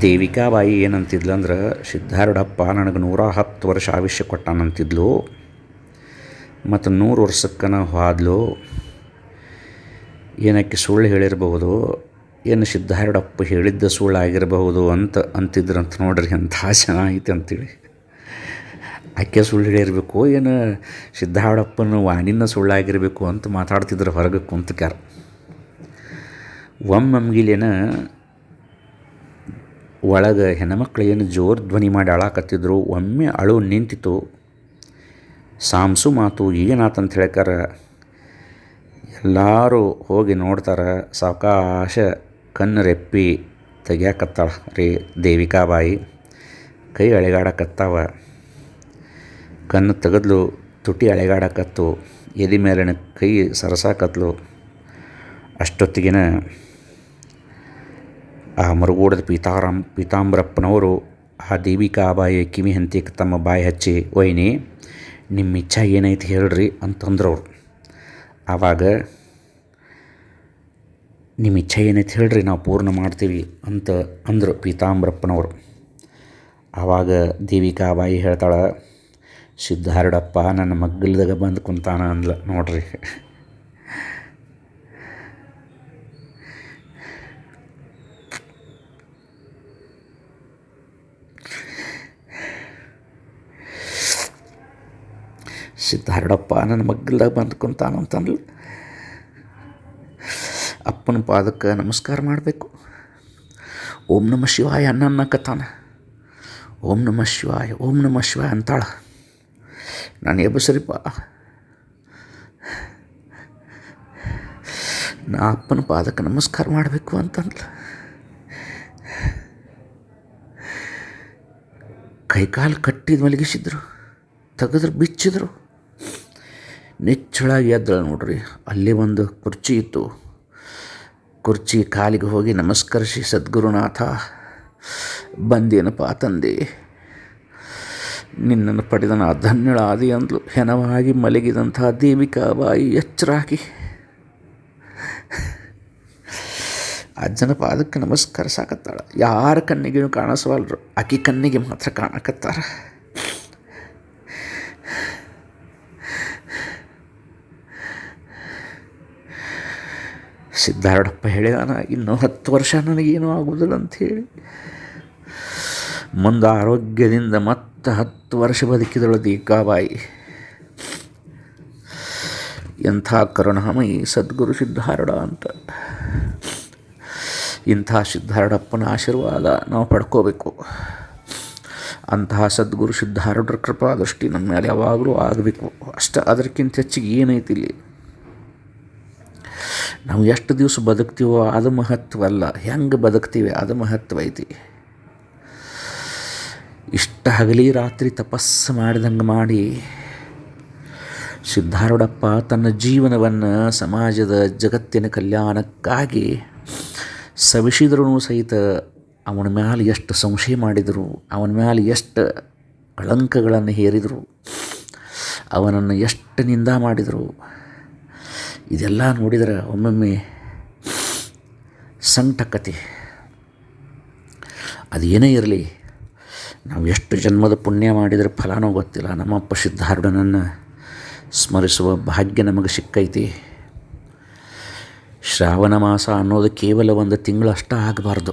ದೇವಿಕಾಬಾಯಿ ಏನಂತಿದ್ಲಂದ್ರೆ ಸಿದ್ಧಾರೂಢಪ್ಪ ನನಗೆ ನೂರ ಹತ್ತು ವರ್ಷ ಆವಿಷ್ಯ ಕೊಟ್ಟಾನಂತಿದ್ಲು. ಮತ್ತು ನೂರು ವರ್ಷಕ್ಕನ ಹೋದ್ಲು. ಏನಕ್ಕೆ ಸುಳ್ಳು ಹೇಳಿರಬಹುದು? ಏನು ಸಿದ್ಧಾರೂಢಪ್ಪ ಹೇಳಿದ್ದ ಸುಳ್ಳು ಆಗಿರಬಹುದು ಅಂತ ಅಂತಿದ್ರಂತ ನೋಡ್ರಿ ಎಂಥ ಚೆನ್ನಾಗೈತೆ ಅಂತೇಳಿ. ಆಕೆ ಸುಳ್ಳು ಹೇಳಿರಬೇಕು ಏನು ಸಿದ್ಧಾಡಪ್ಪನ ವಾಣಿನ ಸುಳ್ಳಾಗಿರಬೇಕು ಅಂತ ಮಾತಾಡ್ತಿದ್ರು ಹೊರಗೆ ಕುಂತಕ್ಯಾರ. ಒಮ್ಮಮ್ಗಿಲೇನ ಒಳಗೆ ಹೆಣ್ಮಕ್ಳು ಏನು ಜೋರು ಧ್ವನಿ ಮಾಡಿ ಅಳಾಕತ್ತಿದ್ರು, ಒಮ್ಮೆ ಅಳು ನಿಂತಿತು ಸಾಮ್ಸು ಮಾತು ಏನಾತಂತ ಹೇಳ್ಕಾರ ಎಲ್ಲರೂ ಹೋಗಿ ನೋಡ್ತಾರೆ, ಸಾವಕಾಶ ಕಣ್ಣು ರೆಪ್ಪಿ ತೆಗಿಯಾಕತ್ತಾಳ ರೀ ದೇವಿಕಾಬಾಯಿ, ಕೈ ಅಳೆಗಾಡಕತ್ತಾವ. ಕಣ್ಣು ತೆಗೆದ್ಲು, ತುಟಿ ಅಳೆಗಾಡಕತ್ತು ಎದೆ ಮೇಲಿನ ಕೈ ಸರಸಾಕತ್ಲು. ಅಷ್ಟೊತ್ತಿಗಿನ ಆ ಮರುಗೂಡದ ಪೀತಾರಾಮ್, ಪೀತಾಂಬರಪ್ಪನವರು ಆ ದೇವಿಕಾಬಾಯಿ ಕಿವಿ ಹಂತಿಗೆ ತಮ್ಮ ಬಾಯಿ ಹಚ್ಚಿ ಒಯ್ನಿ ನಿಮ್ಮ ಇಚ್ಛೆ ಏನೈತಿ ಹೇಳ್ರಿ ಅಂತಂದ್ರು ಅವ್ರು ಆವಾಗ ನಿಮ್ಮ ಇಚ್ಛೆ ಏನೈತಿ ಹೇಳ್ರಿ, ನಾವು ಪೂರ್ಣ ಮಾಡ್ತೀವಿ ಅಂತ ಅಂದರು ಪೀತಾಂಬರಪ್ಪನವರು. ಆವಾಗ ದೇವಿಕಾಬಾಯಿ ಹೇಳ್ತಾಳೆ ಸಿದ್ಧಾರೂಢಪ್ಪ ನನ್ನ ಮಗ್ಗಲ್ದಾಗ ಬಂದು ಕುಂತಾನ ಅಂದ್ಲ ನೋಡ್ರಿ. ಸಿದ್ಧಾರಡಪ್ಪ ನನ್ನ ಮಗ್ಗಲ್ದಾಗ ಬಂದು ಕುಂತಾನ ಅಂತಂದ್ಲು. ಅಪ್ಪನ ಪಾದಕ್ಕೆ ನಮಸ್ಕಾರ ಮಾಡಬೇಕು. ಓಂ ನಮ ಶಿವಾಯ ಅನ್ನಕತ್ತಾನ ಓಂ ನಮ ಶಿವಾಯ, ಓಂ ನಮ ಶಿವಾಯ ಅಂತಾಳ. ನಾನು ಎಬ್ಬಸರಿಪ್ಪ ನಾ ಅಪ್ಪನ ಪಾದಕ್ಕೆ ನಮಸ್ಕಾರ ಮಾಡಬೇಕು ಅಂತಂದ್ಲ. ಕೈಕಾಲು ಕಟ್ಟಿದ ಮಲಗಿಸಿದ್ರು, ತೆಗೆದ್ರು, ಬಿಚ್ಚಿದ್ರು. ನಿಚ್ಚಳಾಗಿ ಎದ್ದಳು ನೋಡ್ರಿ, ಅಲ್ಲಿ ಒಂದು ಕುರ್ಚಿ ಇತ್ತು. ಕುರ್ಚಿ ಕಾಲಿಗೆ ಹೋಗಿ ನಮಸ್ಕರಿಸಿ, ಸದ್ಗುರುನಾಥ, ಬಂದೇನಪ್ಪ ತಂದೆ. ನಿನ್ನನ್ನು ಪಡೆದನ ಧನ್ಯಳ ಆದಿ ಅಂದ್ಲು. ಹೆನವಾಗಿ ಮಲಗಿದಂಥ ದೇವಿಕಾಬಾಯಿ ಎಚ್ಚರಾಗಿ. ಅಜ್ಜನ ಪಾದಕ್ಕೆ ನಮಸ್ಕಾರ ಸಾಕತ್ತಾಳ. ಯಾರ ಕಣ್ಣಿಗೇನು ಕಾಣಿಸವಲ್ರು ಆಕೆ ಕಣ್ಣಿಗೆ ಮಾತ್ರ ಕಾಣಕತ್ತಾರ. ಸಿದ್ಧಾರೂಢಪ್ಪ ಹೇಳಿದಾನ, ಇನ್ನು ಹತ್ತು ವರ್ಷ ನನಗೇನು ಆಗುವುದಿಲ್ಲ ಅಂಥೇಳಿ. ಮುಂದೆ ಆರೋಗ್ಯದಿಂದ ಮತ್ತೆ ಹತ್ತು ವರ್ಷ ಬದುಕಿದಳು ದೀಕಾಬಾಯಿ ಎಂಥ ಕರುಣಾಮಯಿ ಸದ್ಗುರು ಸಿದ್ಧಾರಡ ಅಂತ. ಇಂಥ ಸಿದ್ಧಾರೂಢಪ್ಪನ ಆಶೀರ್ವಾದ ನಾವು ಪಡ್ಕೋಬೇಕು. ಅಂತಹ ಸದ್ಗುರು ಸಿದ್ಧಾರೂಢರ ಕೃಪಾ ದೃಷ್ಟಿ ನಮ್ಮ ಮೇಲೆ ಯಾವಾಗಲೂ ಆಗಬೇಕು. ಅಷ್ಟು, ಅದಕ್ಕಿಂತ ಹೆಚ್ಚಿಗೆ ಏನೈತಿ ಇಲ್ಲಿ? ನಾವು ಎಷ್ಟು ದಿವಸ ಬದುಕ್ತೀವೋ ಅದು ಮಹತ್ವ ಅಲ್ಲ ಹೆಂಗೆ ಬದುಕ್ತೀವಿ ಅದು ಮಹತ್ವ ಐತಿ. ಇಷ್ಟ ಹಗಲಿ ರಾತ್ರಿ ತಪಸ್ಸು ಮಾಡಿದಂಗೆ ಮಾಡಿ ಸಿದ್ಧಾರೂಢಪ್ಪ ತನ್ನ ಜೀವನವನ್ನು ಸಮಾಜದ ಜಗತ್ತಿನ ಕಲ್ಯಾಣಕ್ಕಾಗಿ ಸವಿಸಿದ್ರೂ ಸಹಿತ ಅವನ ಮ್ಯಾಲೆ ಎಷ್ಟು ಸಂಶಯ ಮಾಡಿದರು, ಅವನ ಮ್ಯಾಲೆ ಎಷ್ಟು ಕಳಂಕಗಳನ್ನು ಹೇರಿದರು, ಅವನನ್ನು ಎಷ್ಟು ನಿಂದ ಮಾಡಿದರು, ಇದೆಲ್ಲ ನೋಡಿದರೆ ಒಮ್ಮೊಮ್ಮೆ ಸಂಕಟಕತೆ ಅದು ಏನೇ ಇರಲಿ ನಾವು ಎಷ್ಟು ಜನ್ಮದ ಪುಣ್ಯ ಮಾಡಿದರೆ ಫಲನೋ ಗೊತ್ತಿಲ್ಲ. ನಮ್ಮಪ್ಪ ಸಿದ್ಧಾರ್ಢನನ್ನು ಸ್ಮರಿಸುವ ಭಾಗ್ಯ ನಮಗೆ ಸಿಕ್ಕೈತಿ. ಶ್ರಾವಣ ಮಾಸ ಅನ್ನೋದು ಕೇವಲ ಒಂದು ತಿಂಗಳಷ್ಟ ಆಗಬಾರ್ದು.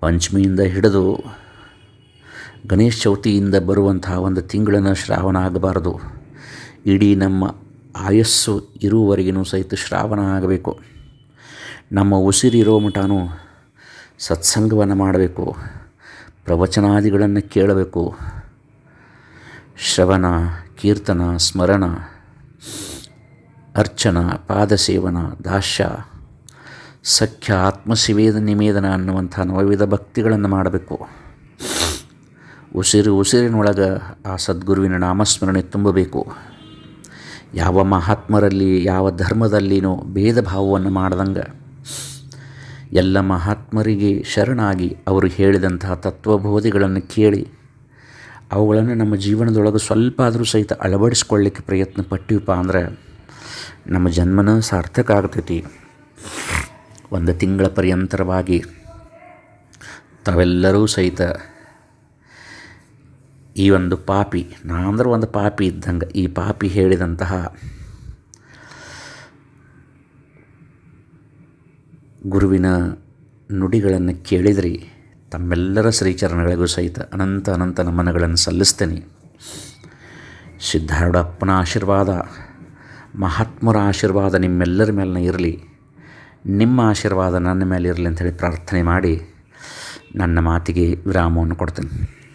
ಪಂಚಮಿಯಿಂದ ಹಿಡಿದು ಗಣೇಶ ಚೌತಿಯಿಂದ ಬರುವಂತಹ ಒಂದು ತಿಂಗಳನ್ನು ಶ್ರಾವಣ ಆಗಬಾರ್ದು. ಇಡೀ ನಮ್ಮ ಆಯಸ್ಸು ಇರುವವರೆಗೂ ಸಹಿತ ಶ್ರಾವಣ ಆಗಬೇಕು. ನಮ್ಮ ಉಸಿರಿರೋ ಮಟಾನು ಸತ್ಸಂಗವನ್ನು ಮಾಡಬೇಕು. ಪ್ರವಚನಾದಿಗಳನ್ನು ಕೇಳಬೇಕು. ಶ್ರವಣ, ಕೀರ್ತನ, ಸ್ಮರಣ, ಅರ್ಚನ, ಪಾದಸೇವನ ದಾಶ ಸಖ್ಯ, ಆತ್ಮಸಿವೇದ ನಿವೇದನ ಅನ್ನುವಂಥ ನವವಿಧ ಭಕ್ತಿಗಳನ್ನು ಮಾಡಬೇಕು. ಉಸಿರು ಉಸಿರಿನೊಳಗೆ ಆ ಸದ್ಗುರುವಿನ ನಾಮಸ್ಮರಣೆ ತುಂಬಬೇಕು. ಯಾವ ಮಹಾತ್ಮರಲ್ಲಿ, ಯಾವ ಧರ್ಮದಲ್ಲಿನೂ ಭೇದ ಭಾವವನ್ನು ಮಾಡ್ದಂಗೆ. ಎಲ್ಲ ಮಹಾತ್ಮರಿಗೆ ಶರಣಾಗಿ ಅವರು ಹೇಳಿದಂತಹ ತತ್ವಬೋಧಿಗಳನ್ನು ಕೇಳಿ ಅವುಗಳನ್ನು ನಮ್ಮ ಜೀವನದೊಳಗೆ ಸ್ವಲ್ಪ ಆದರೂ ಸಹಿತ ಅಳವಡಿಸ್ಕೊಳ್ಳಿಕ್ಕೆ ಪ್ರಯತ್ನ ಪಟ್ಟಿವಪ್ಪ ಅಂದ್ರೆ ನಮ್ಮ ಜನ್ಮನ ಸಾರ್ಥಕ ಆಗ್ತೈತಿ. ಒಂದು ತಿಂಗಳ ಪರ್ಯಂತರವಾಗಿ ತಾವೆಲ್ಲರೂ ಸಹಿತ ಈ ಒಂದು ಪಾಪಿ, ನಾ ಅಂದ್ರೆ ಒಂದು ಪಾಪಿ ಇದ್ದಂಗೆ ಈ ಪಾಪಿ ಹೇಳಿದಂತಹ ಗುರುವಿನ ನುಡಿಗಳನ್ನು ಕೇಳಿದ್ರಿ ತಮ್ಮೆಲ್ಲರ ಶ್ರೀಚರಣಗಳಿಗೂ ಸಹಿತ ಅನಂತ ಅನಂತ ನಮನಗಳನ್ನು ಸಲ್ಲಿಸ್ತೇನೆ. ಸಿದ್ಧಾರೂಢಪ್ಪನ ಆಶೀರ್ವಾದ, ಮಹಾತ್ಮರ ಆಶೀರ್ವಾದ ನಿಮ್ಮೆಲ್ಲರ ಮೇಲೆ ಇರಲಿ. ನಿಮ್ಮ ಆಶೀರ್ವಾದ ನನ್ನ ಮೇಲೆ ಇರಲಿ ಅಂಥೇಳಿ ಪ್ರಾರ್ಥನೆ ಮಾಡಿ ನನ್ನ ಮಾತಿಗೆ ವಿರಾಮವನ್ನು ಕೊಡ್ತೇನೆ.